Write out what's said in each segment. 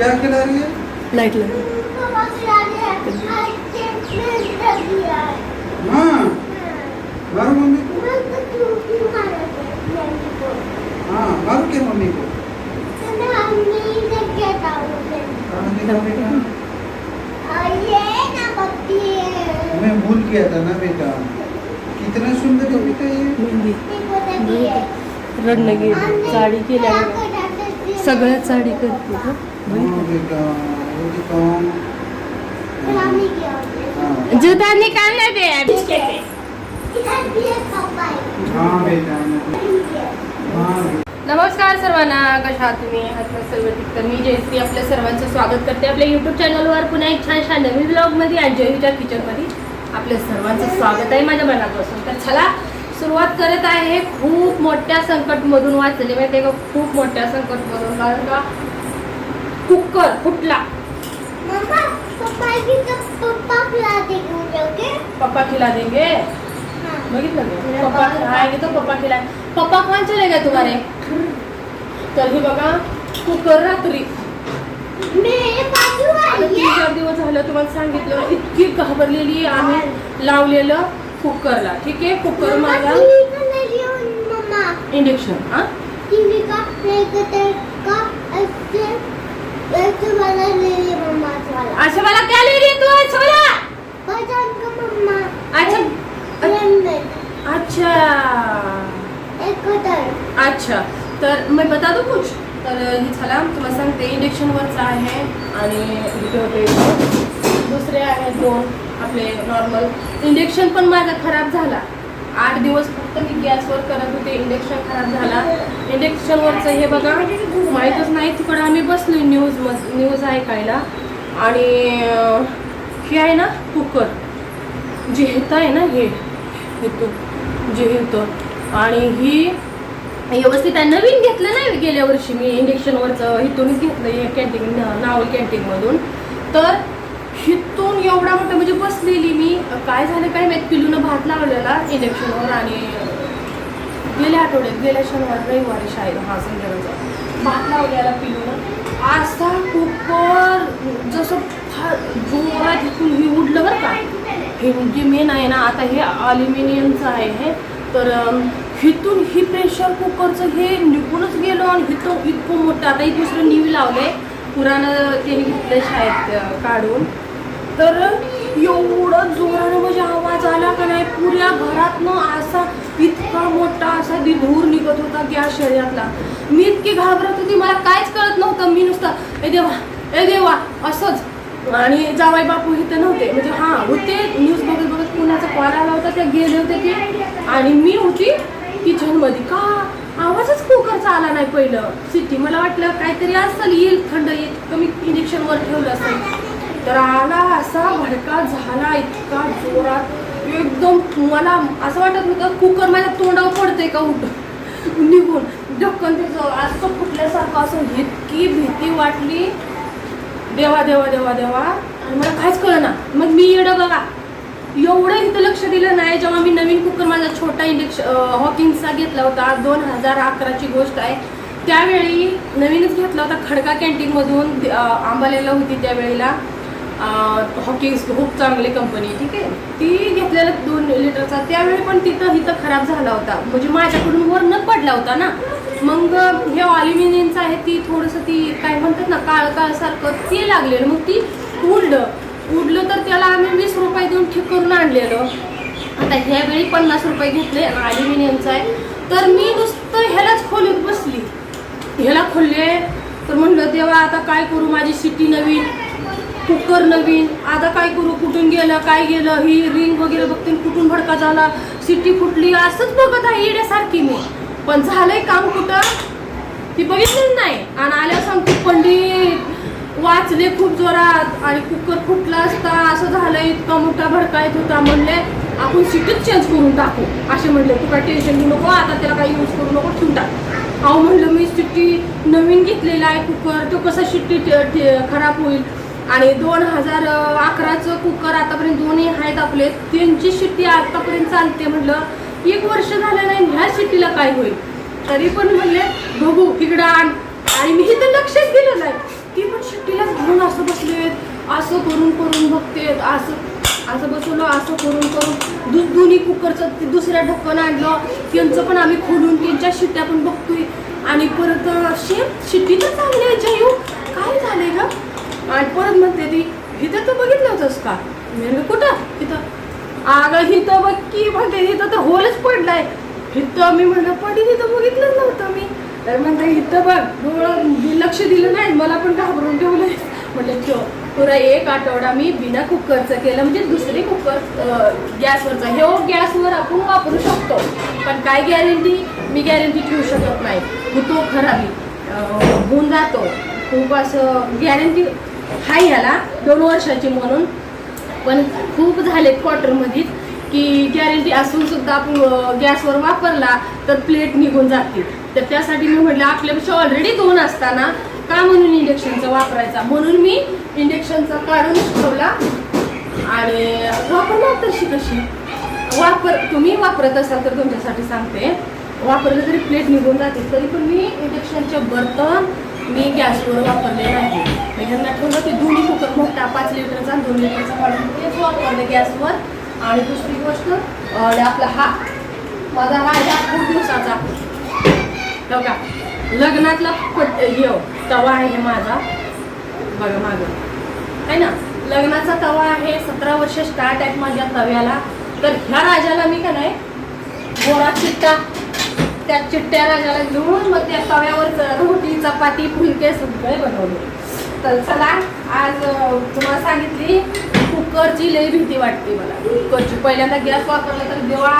क्या खिला रही है लाईट हाँ। मारो मम्मी को। हाँ मारो क्या मम्मी को? मैं भूल गया था ना बेटा। कितना सुंदर बेटा ये। रडणं गेली साडी केल्या सगळ्यात साडी करते हाँ गं. बघितलं? बेटा वो देखो हाँ. जुता निकाल ना दे. हाँ बेटा हाँ. नमस्कार सर्वांना. कशा आहात तुम्ही? सर्व ठीक. तर मी जयश्री आपल्या सर्वांचं स्वागत करते आपल्या युट्यूब चॅनलवर पुन्हा एक छानशा नवीन ब्लॉगमध्ये आणि जयच्या किचनमध्ये आपल्या सर्वांचं स्वागत आहे माझ्या मनापासून. तर चला सुरुवात करत आहे खूप मोठ्या संकटमधून वाचले माहिती का? खूप मोठ्या संकटमधून. कारण का? कुकर फुटला. पप्पा खिला देंगे? बघितलं? पप्पा आएंगे तो पप्पा खिला पप्पा कौन चले गए तुम्हारे? तर हे बघा कुकर रात्री. तीन चार दिवस झालं तुम्हाला सांगितलं इतकी घाबरलेली आम्ही लावलेलं. कुकरला ठीक आहे? कुकर माझा इंडक्शन हा? अच्छा मला क्या ले रही तू अच्छा अच्छा अच्छा. अच्छा तर मी बता दू कुछ? तर हे चला तुम्हाला सांगते इंडक्शनवरचं आहे आणि दुसरे आहेत दोन. आपले नॉर्मल इंडक्शन पण माझा खराब झाला. आठ दिवस फक्त मी गॅसवर करत होते इंडक्शन खराब झाला. इंडक्शनवरचं हे बघा माहीतच नाही तिकडं आम्ही बसलो न्यूज मज न्यूज ऐकायला. आणि हे आहे ना कुकर जे आहे ना हे हेतून जे आणि ही व्यवस्थित आहे. नवीन घेतलं नाही गेल्या वर्षी मी इंडक्शनवरचं इथूनच घेतलं कॅन्टीन नावल कॅन्टीनमधून तर हिथून एवढा मोठा म्हणजे बसलेली मी. काय झालं काय माहीत? पिलूनं भात लावलेला इलेक्शनवर आणि गेल्या आठवड्यात गेल्या शनिवार रविवारी शाळेत हा संध्याकाळचा भात लावलेला पिलूनं. असा कुकर जसं फार जोरात इथून हे उडलं बरं का. हे म्हणजे जे मेन आहे ना आता हे अल्युमिनियमचं आहे हे. तर हिथून ही प्रेशर कुकरचं हे निघूनच गेलो आणि हिथं इतकं मोठं. आता एक दुसरं लावलं लावले पुराणं ते घेतलं शाळेत काढून. तर एवढं जोरानं म्हणजे आवाज आला का नाही? पुऱ्या घरातनं असा इतका मोठा असा धूर निघत होता गॅस शरीरातला. मी इतकी घाबरत होती मला काहीच कळत नव्हतं. मी नुसतं ए देवा ए देवा असंच. आणि जावाई बापू इथं नव्हते. म्हणजे हां होते न्यूज बघत बघत पुण्याचा कॉल आला होता ते गेले होते ते आणि मी होती किचनमध्ये का? आवाजच कुकरचा आला नाही पहिलं. सिटी मला वाटलं काहीतरी असेल येईल थंड येईल कमी इंजेक्शनवर ठेवलं असेल. तर आला असा भडका झाला इतका जोरात. एकदम मला असं वाटत होतं कुकर माझ्या तोंडावर पडते का उठ? निघून. ढक्कन त्याचं असं फुटल्यासारखं असं इतकी भीती वाटली. देवा देवा देवा देवा. आणि मला काहीच कळना. मग मी येडं बघा. एवढं इथं लक्ष दिलं नाही जेव्हा मी नवीन कुकर माझा छोटा इंडक्शन हॉकिंगचा घेतला होता. दोन हजार अकराची गोष्ट आहे. त्यावेळी नवीनच घेतला होता खडका कॅन्टीनमधून आंबालेला होती त्यावेळेला. हॉकिंग्स खूप चांगली कंपनी ठीक आहे? ती घेतलेला दोन लिटरचा त्यावेळी पण तिथं इथं खराब झाला होता. म्हणजे माझ्याकडून वर न पडला होता ना. मग हे ऑल्युमिनियमचं आहे ती थोडंसं ती काय म्हणतात ना काळ काळसारखं ते लागलेलं. मग ती उडलं. उडलं तर त्याला आम्ही वीस रुपये देऊन ठीक करून आणलेलं. आता ह्यावेळी पन्नास रुपये घेतले अल्युमिनियमचं आहे. तर मी नुसतं ह्यालाच खोलीत बसली. ह्याला खोलले तर म्हणलं तेव्हा आता काय करू? माझी सिटी नवीन. कुकर नवीन आता काय करू? कुठून गेलं? काय गेलं? ही रिंग वगैरे बघते कुठून भडका झाला? सिटी फुटली. असंच बघत आहे येण्यासारखी मी. पण झालंय काम कुठं? ती बघितलीच नाही. आणि आल्या सांगते पंडित वाचले खूप जोरात. आणि कुकर फुटला असता. असं झालं इतका मोठा भडका येत होता. म्हणले आपण सिटीच चेंज करून टाकू. असे म्हणले तू काय टेन्शन घेऊ नको. आता त्याला काही यूज करू नको. ठेवून टाक. अहो म्हणलं मी सिटी नवीन घेतलेला आहे कुकर. तो कसा शिट्टी खराब होईल? आणि दोन हजार अकराचं कुकर आतापर्यंत दोन्ही आहेत आपले. त्यांची शिट्टी आतापर्यंत चालते म्हटलं एक वर्ष झालं नाही ह्या शिट्टीला काय होईल? तरी पण म्हणले बघू तिकडं आण. आणि मी तर लक्षच दिलं नाही. ती पण शिट्टीलाच घेऊन असं बसलेत असं करून करून बघतेत असं असं बसवलं असं करून करून. दु दोन्ही कुकरचं दुसऱ्या ढक्कन आणलं त्यांचं पण आम्ही खोलून त्यांच्या शिट्ट्या पण बघतोय. आणि परत अशी शिट्टी तर चांगली आहे येऊ काय झालंय गं? आणि परत म्हणते ती हिथं तर बघितलं होतंस का? मी कुठं? इथं. अगं इथं बघ की म्हणते इथं तर होलच पडलाय. इथं? मी म्हणलं पडी तिथं बघितलं नव्हतं मी. तर म्हणते इथं बघ डोळं मी लक्ष दिलं नाही मला पण घाबरून ठेवलंय. म्हटलं ठेव पुरा एक आठवडा मी बिना कुकरचं केलं म्हणजे दुसरी कुकर गॅसवरचा हे गॅसवर आपण वापरू शकतो पण काय गॅरंटी? मी गॅरंटी ठेवू शकत नाही. तो खराबी होऊन जातो. खूप असं गॅरंटी हाय ह्याला. दोन वर्षाची म्हणून. पण खूप झालेत क्वार्टरमध्ये की गॅरंटी असून सुद्धा आपण गॅसवर वापरला तर प्लेट निघून जातील. तर त्यासाठी मी म्हटलं आपल्यापेक्षा ऑलरेडी दोन असताना का म्हणून इंडक्शनचा वापरायचा? म्हणून मी इंडक्शनचा काढून ठेवला आणि वापरणार तशी कशी? वापर तुम्ही वापरत असाल तर तुमच्यासाठी सांगते. वापरलं तरी प्लेट निघून जाते तरी पण मी इंडक्शनचे बर्तन मी गॅसवर वापरले नाही. मी ह्यांना ठेवलं की दोन्ही कुकर मोठा पाच लिटरचा दोन लिटरचा काढून तेच वापरले गॅसवर. आणि दुसरी गोष्ट आपला हा माझा राजा खूप दिवसाचा. बघा का लग्नातला पट हे हो, तवा आहे माझा. बघा मागं. आहे ना? लग्नाचा तवा आहे सतरा वर्ष स्टार्ट आहे माझ्या तव्याला. तर ह्या राजाला मी का नाही बोरा चिट्टा त्या चिट्ट्या राजाला घेऊन मग त्या तव्यावर रोटी चपाती फुलके सगळे बनवले. तर चला आज तुम्हाला सांगितली कुकरची लई भीती वाटते मला. कुकरची पहिल्यांदा गॅस वापरला तर देवा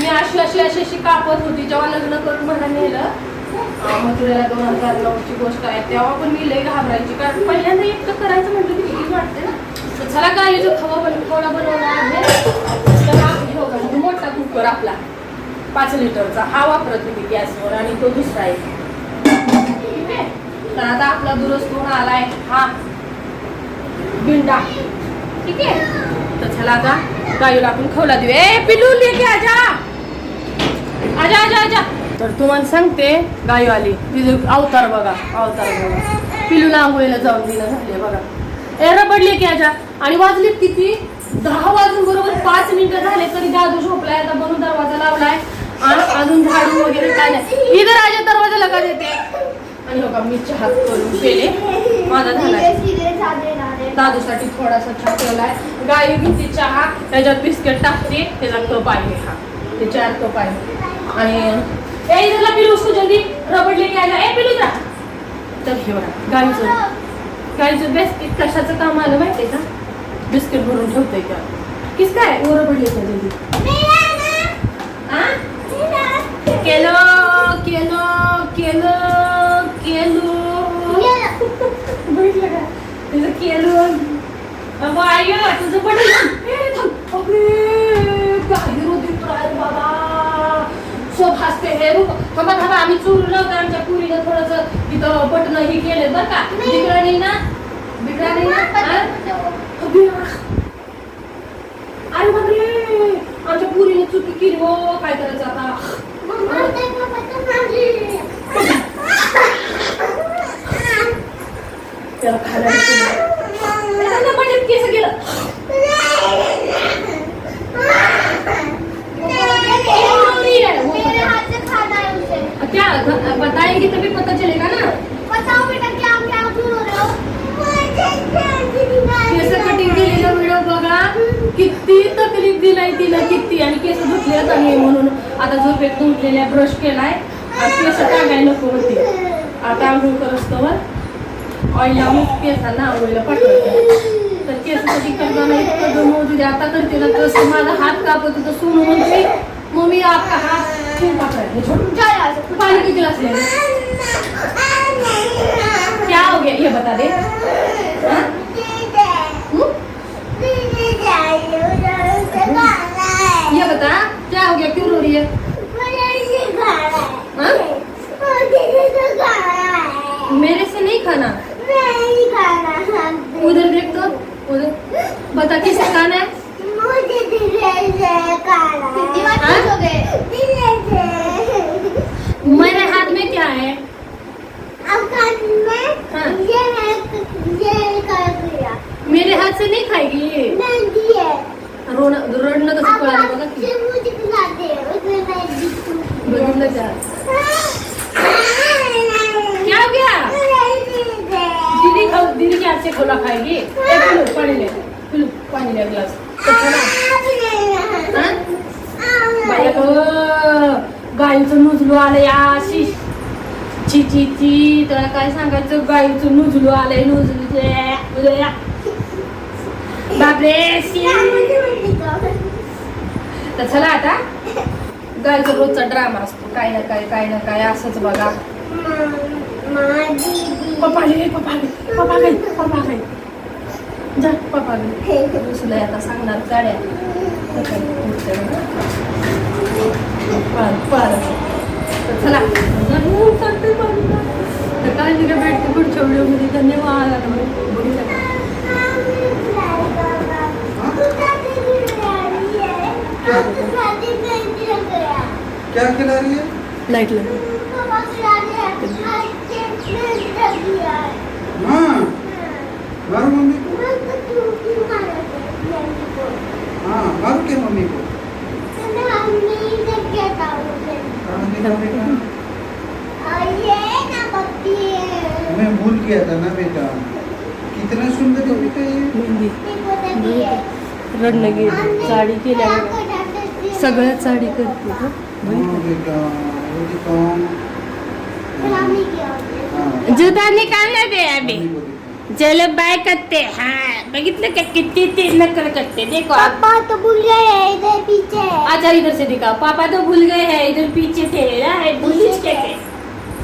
मी अशी अशी अशी अशी कापत होती. जेव्हा लग्न करून मला नेलं अं, मथुरेला दोन हजार नऊची गोष्ट आहे तेव्हा पण मी लई घाबरायची. कारण पहिल्यांदा एकटं करायचं म्हटलं की भीती वाटते ना. तर चला काय जो खवा बन खवडा बनवला आहे? तर हा मोठा कुकर आपला. पाच लिटरचा हा वापरत होती गॅसवर आणि तो दुसरा आहे ठीक आहे तर आता आपला दुरुस्त होऊन आलाय हा बिंडा. ठीक आहे? तर चला आता गायूला आपण खवला देऊ. ए पिलू लेके आजा. आजा आजा आजा. तर तुम्हाला सांगते गायू आली. तिथे अवतार बघा अवतार बघा. पिलूला आंघोळीला जाऊन दिलं झाले बघा. ए रबडले की आजा. आणि वाजलीत किती? दहा वाजून बरोबर पाच मिनिटं झाले तरी दादू झोपलाय. आता बनून दरवाजा लावलाय. अजून झाडू वगैरे काय नाही. इथं राजा दरवाजा लगा देते? आणि हो का मी चहा करून पेले. माझा झालाय दादूसाठी थोडासा चहा ठेवलाय गाई घेते चहा त्याच्यात बिस्किट टाकते त्याचा कप आहे हा. ते चार कप आहे. आणि ए इधरला पिलू उसको जल्दी रबड लेके आजा ए पिलू जा तर हे बघा गाईचं. गाईचं बिस्किट कशाचं काम आलं माहितीये का? बिस्किट भरून ठेवतंय का किस काय वो रबड लेके आ जल्दी आई तुझं भासते हे रूप थांबा थांबा आम्ही चोरून आमच्या पुरीनं थोडंसं इथं बटन ही केले बरं का? बिगडा नाही ना? बिगडा नाही ना? अरे बापरे. आमच्या पुरीने चुकी केली हो काय करायचं आता? त्याला खायला केस गेलं क्या बताएंगे तभी पता चलेगा ना? केस कटिंग केलेला व्हिडिओ बघा. किती तकलीफ दिलाय तिला किती. आणि केस धुतलेत नाही म्हणून. आता झोपेत धुतलेल्या ब्रश केलाय. केस टाकायला नको होती आता आंघोळ करत तवर ऑइल लावून केसांना आंघोळीला पाठवते. तर केस कधी करताना इतकं जमवू दे आता करते ना तसं माझा हात कापत होतं. सोनू म्हणते मम्मी आपका हात क्यों काप रहा है ये छोड़ पानी की गिलास ले ले क्या हो गया? ये बता दे. हाँ? ये बता क्या हो गया? क्यों रो रही है? हाँ? मेरे से नहीं खाना। खाना है? मुझे दिल से खाना है? मेरे हाथ में क्या है? में हाँ। ये मेरे हाथ से नहीं खाएगी ये? रोना रोना तो आलंय आशिष. ची ची ची. त्याला काय सांगायचं? गाईचं नुजलू आलंय नुजलू बापरे शी. तर चला आता. गाईचा रोजचा ड्रामा असतो. काय ना काय काय ना काय असंच बघा. पप्पा आले पप्पा आले पप्पा काय पप्पा काय जा पप्पा आले. दुसरं आता सांगणार गाड्या. पळालं, पळालं. काय धन्यवाद. क्या खिला रही है लाईट लाईट हाँ मम्मी को हाँ मारो के मम्मी को? मैं भूल गया था ना बेटा। कितना सुंदर है बेटा ये। साडी केल्यावर सगळ्यात साडी करते बेटा जुदा निकालना दे अभी। चलो बाय करते। हाँ। बघितलं का किती ते करते देखो आप। पापा तो भूल गए हैं इधर पीछे है। अच्छा इधर से दिखाओ। पापा तो भूल गए हैं इधर पीछे थे राइट भूल के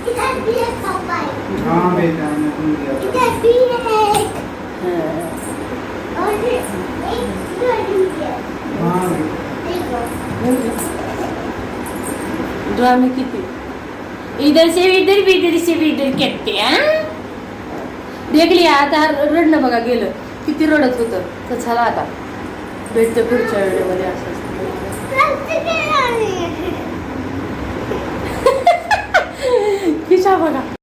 इधर भी है पापा। है। हाँ बेटा मैं भूल गया। इधर भी है। एक। और एक है। हाँ देखो। इधर से भी इधर भी इधर से भी इधर करते हाँ देख लिया आता रडणं बघा गेलं। किती रडत होतं? तर चला आता. भेटते पुढच्या वेळेमध्ये असं खिशा बघा.